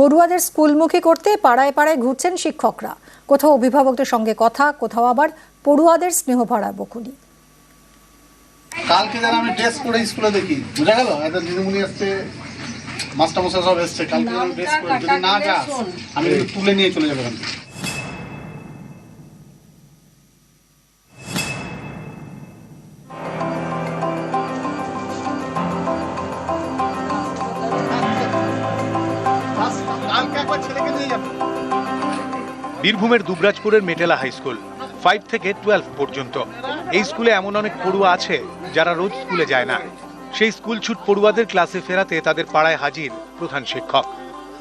পড়ুয়াদের স্কুলমুখী করতে পাড়ায় পাড়ায় ঘুরছেন শিক্ষকরা। কোথাও অভিভাবকদের সঙ্গে কথা কোথাও আবার পড়ুয়াদের স্নেহভরা বকুলি কালকে যারা আমি ড্রেস পরে স্কুলে দেখি বুঝা গেল? এত দিদিমণি আসছে মাস্টার মশাই সব এসছে কালকে ড্রেস পরে যদি না যাস আমি কিন্তু তুলে নিয়ে চলে যাব বীরভূমের দুবরাজপুরের মেটেলা হাই স্কুল ফাইভ থেকে টুয়েলভ পর্যন্ত। এই স্কুলে এমন অনেক পড়ুয়া আছে যারা রোজ স্কুলে যায় না। সেই স্কুল ছুট পড়ুয়াদের ক্লাসে ফেরাতে তাদের পাড়ায় হাজির প্রধান শিক্ষক,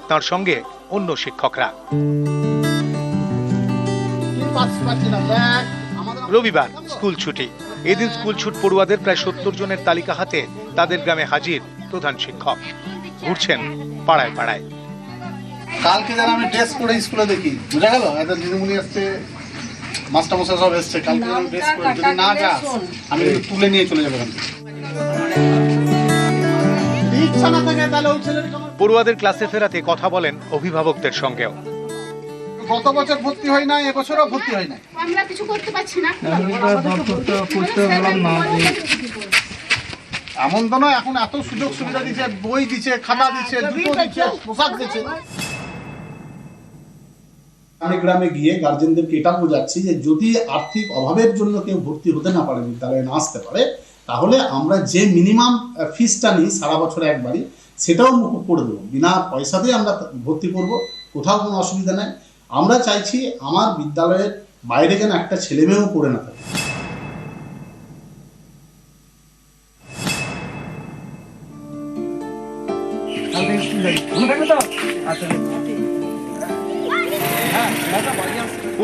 তার সঙ্গে অন্য শিক্ষকরা। রবিবার স্কুল ছুটি। এদিন স্কুল ছুট পড়ুয়াদের প্রায় সত্তর জনের তালিকা হাতে তাদের গ্রামে হাজির প্রধান শিক্ষক। ঘুরছেন পাড়ায় পাড়ায়। কালকে যেন আমি ড্রেস পরে স্কুলে দেখি বুঝা গেল? এত দিদিমণি আসছে মাস্টার মশাই সব এসছে কালকে যেন ড্রেস পরে যদি না যা আমি কিন্তু তুলে নিয়ে চলে যাব না পড়ুয়াদের ক্লাসে ফেরাতে কথা বলেন অভিভাবকদের সঙ্গেও। গত বছর ভর্তি হয় নাই এবছরও ভর্তি হয় নাই। আমরা কিছু করতে পারছি না। এমন তো নয় এখন এত সুযোগ সুবিধা দিচ্ছে বই দিচ্ছে খাতা দিচ্ছে জুতো দিচ্ছে পোশাক দিচ্ছে। গ্রামে গ্রামে গিয়ে গার্জেনদেরকে এটা বোঝাচ্ছি যে যদি আর্থিক অভাবের জন্য কেউ ভর্তি হতে না পারে, বিদ্যালয়ে না আসতে পারে, তাহলে আমরা যে মিনিমাম ফিসটা নিই সারা বছরে একবারই, সেটাও মুকুব করে দেবো। বিনা পয়সাতেই আমরা ভর্তি করব, কোথাও কোনো অসুবিধা নেই। আমরা চাইছি আমার বিদ্যালয়ের বাইরে যেন একটা ছেলেমেয়েও করে পড়ে না থাকে।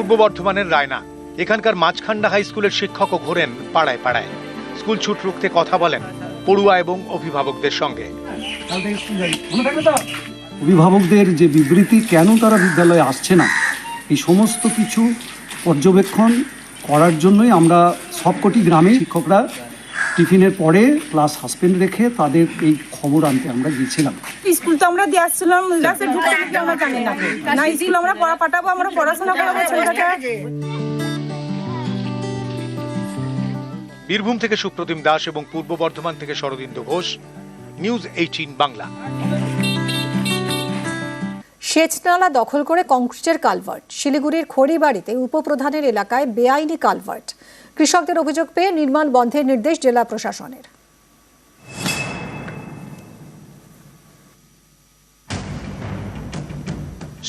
পূর্ব বর্ধমানের রায়না। এখানকার মাঝখান্ডা হাই স্কুলের শিক্ষকও ঘোরেন পাড়ায় পাড়ায়। স্কুল ছুট রুখতে কথা বলেন পড়ুয়া এবং অভিভাবকদের সঙ্গে। অভিভাবকদের যে বিবৃতি, কেন তারা বিদ্যালয়ে আসছে না? এই সমস্ত কিছু পর্যবেক্ষণ করার জন্যই আমরা সবকটি গ্রামে শিক্ষকরা টিফিনের পরে ক্লাস সাসপেন্ড রেখে তাদের এই খবর আনতে আমরা গিয়েছিলাম। স্কুল তো আমরা দিয়ে আসছিলাম ক্লাসে ঢুকতে আমরা জানি না। না স্কুল আমরা পড়া পাঠাবো আমরা পড়াশোনা করাবো ছেলেটাকে। বীরভূম থেকে সুপ্রতিম দাস এবং পূর্ব বর্ধমান থেকে শরদিন্দু ঘোষ নিউজ এইটিন বাংলা। সেচ নালা দখল করে কংক্রিটের কালভার্ট। শিলিগুড়ির খড়িবাড়িতে উপপ্রধানের এলাকায় বেআইনি কালভার্ট। কৃষকদের অভিযোগ পেয়ে নির্মাণ বন্ধের নির্দেশ জেলা প্রশাসনের।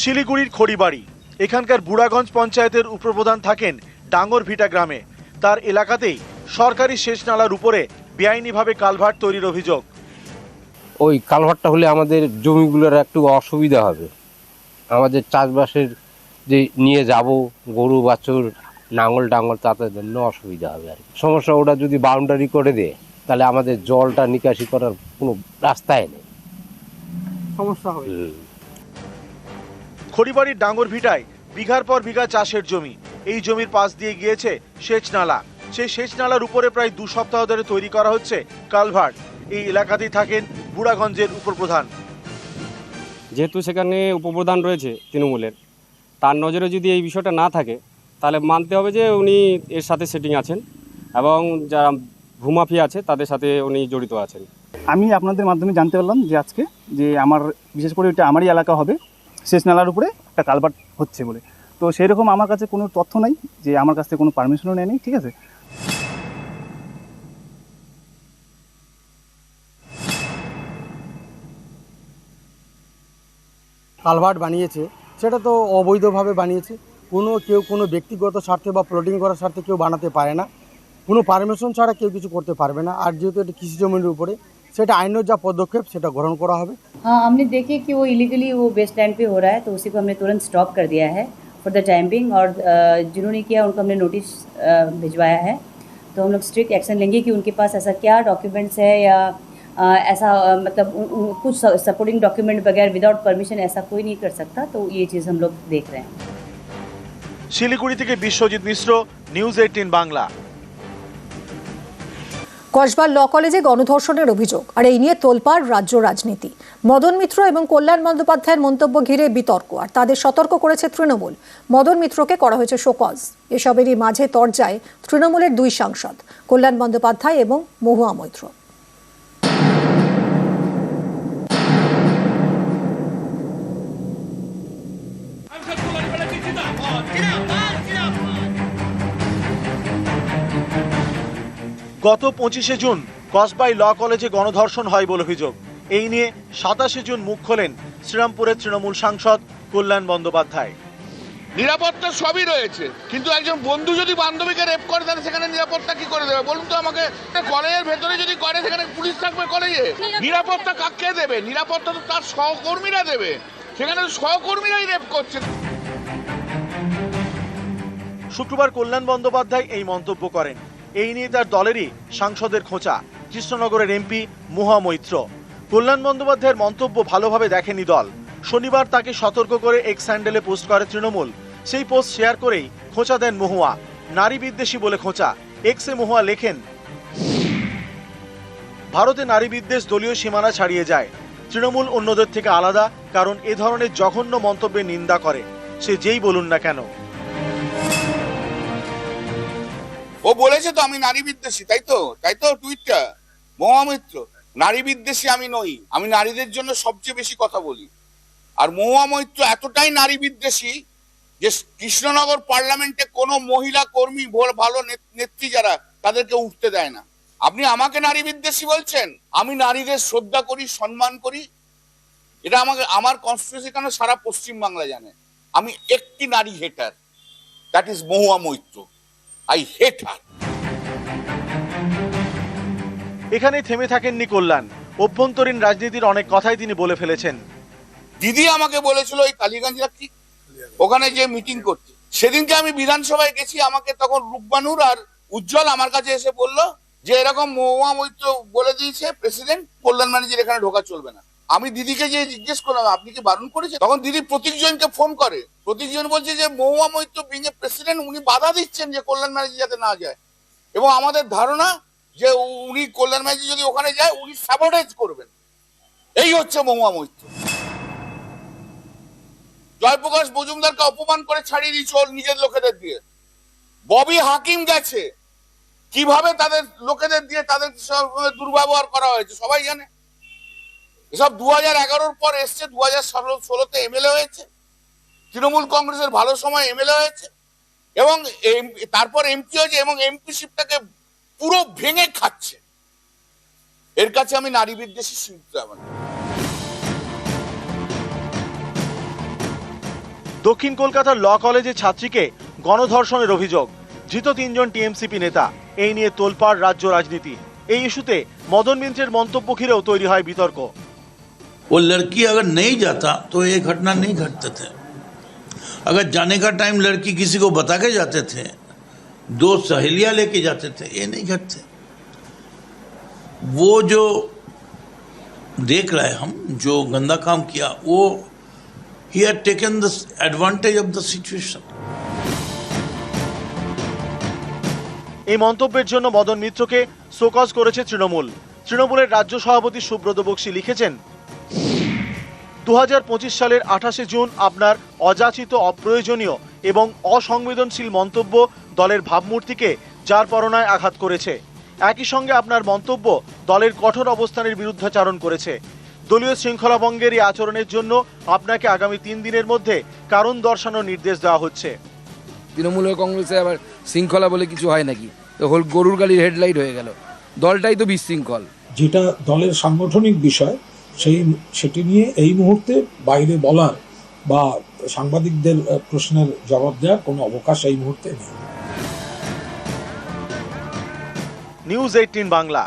শিলিগুড়ির খড়িবাড়ি এখানকার বুড়াগঞ্জ পঞ্চায়েতের উপপ্রধান থাকেন ডাঙ্গর ভিটা গ্রামে। তার এলাকাতেই সরকারি সেচ নালার উপরে বেআইনিভাবে কালভার্ট তৈরির অভিযোগ। ওই কালভারটা হলে আমাদের জমিগুলোর একটু অসুবিধা হবে। আমাদের চাষবাসের যে নিয়ে যাব গরু বাছুর নাঙল টাঙল তাদের জন্য অসুবিধা হবে আর কি। সমস্যা ওটা যদি বাউন্ডারি করে দেয় তাহলে আমাদের জলটা নিকাশি করার কোনো রাস্তায় নেই। সমস্যা হবে। খড়িবাড়ির ডাঙ্গর ভিটায় বিঘার পর বিঘা চাষের জমি। এই জমির পাশ দিয়ে গিয়েছে সেচ নালা সেই সেচ নালার উপরে প্রায় দু সপ্তাহ ধরে তৈরি করা হচ্ছে কালভার্ট। এই এলাকাতেই থাকেন বুড়াগঞ্জের উপপ্রধান। যেহেতু সেখানে উপপ্রধান রয়েছে তৃণমূলের তার নজরে যদি এই বিষয়টা না থাকে তাহলে মানতে হবে যে উনি এর সাথে সেটিং আছেন এবং যারা ভূমাফিয়া আছে তাদের সাথে উনি জড়িত আছেন। আমি আপনাদের মাধ্যমে জানতে পারলাম যে আজকে যে আমার বিশেষ করে এটা আমারই এলাকা হবে শেষ নালার উপরে একটা কালভার্ট হচ্ছে বলে। তো সেই রকম আমার কাছে কোনো তথ্য নাই যে আমার কাছ থেকে কোনো পারমিশনও নেয়নি ঠিক আছে? কালভার্ট বানিয়েছে সেটা তো অবৈধভাবে বানিয়েছে। কোনো কেউ কোনো ব্যক্তিগত স্বার্থে বা প্লটিং করার স্বার্থে কেউ বানাতে পারে না কোনো পারমিশন ছাড়া কেউ কিছু করতে পারবে না আর যেহেতু এটা কৃষি জমির উপরে সেটা আইনের যা পদক্ষেপ সেটা গ্রহণ করা হবে हाँ हमने देखे कि वो इलीगली वो बेस स्टैंड पे हो रहा है तो उसी को हमने तुरंत स्टॉप कर दिया है फॉर द टाइम बिंग और अ, जिन्होंने किया उनको हमने नोटिस अ, भिजवाया है तो हम लोग स्ट्रिक्ट एक्शन लेंगे कि उनके पास ऐसा क्या डॉक्यूमेंट्स है या अ, ऐसा अ, मतलब उन, उन, कुछ सपोर्टिंग डॉक्यूमेंट बगैर विदाउट परमिशन ऐसा कोई नहीं कर सकता तो ये चीज़ हम लोग देख रहे हैं শিলিগুড়ি থেকে বিশ্বজিৎ মিশ্র নিউজ এইটিন বাংলা। কসবার ল কলেজে গণধর্ষণের অভিযোগ, আর এই নিয়ে তোলপাড় রাজ্য রাজনীতি। মদন মিত্র এবং কল্যাণ বন্দ্যোপাধ্যায়ের মন্তব্য ঘিরে বিতর্ক, আর তাদের সতর্ক করেছে তৃণমূল। মদন মিত্রকে করা হয়েছে শোকজ। এসবেরই মাঝে তরজায় তৃণমূলের দুই সাংসদ, কল্যাণ বন্দ্যোপাধ্যায় এবং মহুয়া মৈত্র। গত পঁচিশে জুন কসবাই ল কলেজে গণধর্ষণ হয় বলে অভিযোগ। এই নিয়ে সাতাশে জুন মুখ খোলেন শ্রীরামপুরের তৃণমূল সাংসদ কল্যাণ বন্দ্যোপাধ্যায়। নিরাপত্তা সবই রয়েছে কিন্তু একজন বন্ধু যদি বান্ধবীকে রেপ করে তাহলে সেখানে নিরাপত্তা কি করে দেবে? বলুন তো আমাকে। কলেজের ভেতরে যদি করে সেখানে পুলিশ থাকবে কলেজে? নিরাপত্তা কাকে দেবে? নিরাপত্তা তো তার সহকর্মীরা দেবে। সেখানে তো সহকর্মীরাই রেপ করছে। শুক্রবার কল্যাণ বন্দ্যোপাধ্যায় এই মন্তব্য করেন। এই নিয়ে তার দলেরই সাংসদের খোঁচা। কৃষ্ণনগরের এমপি মুহা মৈত্র। কল্যাণ বন্দ্যোপাধ্যায়ের মন্তব্য ভালোভাবে দেখেনি দল। শনিবার তাকে সতর্ক করে এক্স স্যান্ডেলে পোস্ট করে তৃণমূল। সেই পোস্ট শেয়ার করেই খোঁচা দেন মহুয়া। নারী বিদ্বেষী বলে খোঁচা। এক্সে মহুয়া লেখেন, ভারতে নারী বিদ্বেষ দলীয় সীমানা ছাড়িয়ে যায়। তৃণমূল অন্যদের থেকে আলাদা, কারণ এ ধরনের জঘন্য মন্তব্যের নিন্দা করে। সে যেই বলুন না কেন। ও বলেছে তো আমি নারী বিদ্বেষী, তাই তো? তাই তো টুইটটা? মহামিত্র, নারী বিদ্বেষী আমি নই, আমি নারীদের জন্য সবচেয়ে বেশি কথা বলি। আর মহুয়া মৈত্র এতটাই নারী বিদ্বেষী যে কৃষ্ণনগর পার্লামেন্টে কোনো মহিলা কর্মী ভালো নেত- নেত্রী যারা, তাদেরকে উঠতে দেয় না। আপনি আমাকে নারী বিদ্বেষী বলছেন? আমি নারীদের শ্রদ্ধা করি, সম্মান করি? এটা আমাকে, আমার কনস্টিটিউশন কেন সারা পশ্চিম বাংলা জানে? আমি একটি নারী hater that is Mahua Moitra. I hate her এখানেই থেমে থাকেননি কল্যাণ। অভ্যন্তরীণ রাজনীতির অনেক কথাই তিনি বলে ফেলেছেন। দিদি আমাকে বলেছিল ওই কালীগঞ্জ কি ওখানে যে মিটিং করতে সেদিনকে আমি বিধানসভায় গেছি আমাকে তখন রূপবানুর আর উজ্জ্বল আমার কাছে এসে বলল যে এরকম মহুয়া মৈত্র বলে দিয়েছে প্রেসিডেন্ট কল্যাণ ম্যানেজার এখানে ঢোকা চলবে না। আমি দিদিকে যে জিজ্ঞেস করলাম, আপনি কি বারণ করেছেন? তখন দিদি প্রতীকজনকে ফোন করে। প্রতীকজন বলছে যে, মহুয়া মৈত্র বিং প্রেসিডেন্ট, উনি বাধা দিচ্ছেন যে কল্যাণ ম্যানেজার যাতে না যায়। এবং আমাদের ধারণা যে, উনি কল্যাণ ম্যানেজার যদি ওখানে যায়, উনি স্যাবোটেজ করবেন। এই হচ্ছে মহুয়া মৈত্র। জয়প্রকাশ মজুমদারকে অপমান করে ছাড়িয়ে দিয়েছে ওর নিজের লোকেদের দিয়ে। ববি হাকিম গেছে। কীভাবে তাদের লোকেদের দিয়ে তাদের দুর্ব্যবহার করা হয়েছে, সবাই জানে। এসব দু হাজার এগারোর পর এসছে, দু হাজার ষোলো, ষোলোতে এমএলএ হয়েছে। তৃণমূল কংগ্রেসের ভালো সময় এমএলএ হয়েছে। এবং তারপর এমপি হয়েছে এবং এমপিশিপটাকে পুরো ভেঙে খাচ্ছে। এর কাছে আমি নারী বিদ্বেষী আমার। দক্ষিণ কলকাতার ল কলেজের ছাত্রীকে গণধর্ষণের অভিযোগ। ধৃত তিনজন টিএমসিপি নেতা। এই নিয়ে তোলপাড় রাজ্য রাজনীতি। এই ইস্যুতে মদন মিন্ত্রের মন্তব্য ঘিরেও তৈরি হয় বিতর্ক। वो लड़की अगर नहीं जाता तो ये घटना नहीं घटते थे अगर जाने का टाइम लड़की किसी को बता के जाते थे दो सहेलियां लेके जाते थे ये नहीं घटते वो जो देख रहे हम जो गंदा काम किया वो ही had taken the advantage of the situation এই মন্তব্যের জন্য মদন মিত্রকে শোকজ করেছে তৃণমূল তৃণমূলের রাজ্য সভাপতি সুব্রত বক্সী লিখেছেন দু হাজার পঁচিশ সালের আঠাশে জুন আপনার অযাচিত অপ্রয়োজনীয় এবং অসংবেদনশীল মন্তব্য দলের ভাবমূর্তিকে যার পরনায় আঘাত করেছে। একই সঙ্গে আপনার মন্তব্য দলের কঠোর অবস্থানের বিরুদ্ধাচারণ করেছে। দলীয় শৃঙ্খলা ভঙ্গের এই আচরণের জন্য আপনাকে আগামী তিন দিনের মধ্যে কারণ দর্শানোর নির্দেশ দেওয়া হচ্ছে। তৃণমূল কংগ্রেসে আবার শৃঙ্খলা বলে কিছু হয় নাকি? তো হোল গরুর গাড়ির হেডলাইট হয়ে গেল। দলটাই তো বিশৃঙ্খল। যেটা দলের সাংগঠনিক বিষয় সেই সেটি নিয়ে এই মুহূর্তে বাইরে বলার বা সাংবাদিকদের প্রশ্নের জবাব দেওয়ার কোনো অবকাশ এই মুহূর্তে নেই। News eighteen Bangla.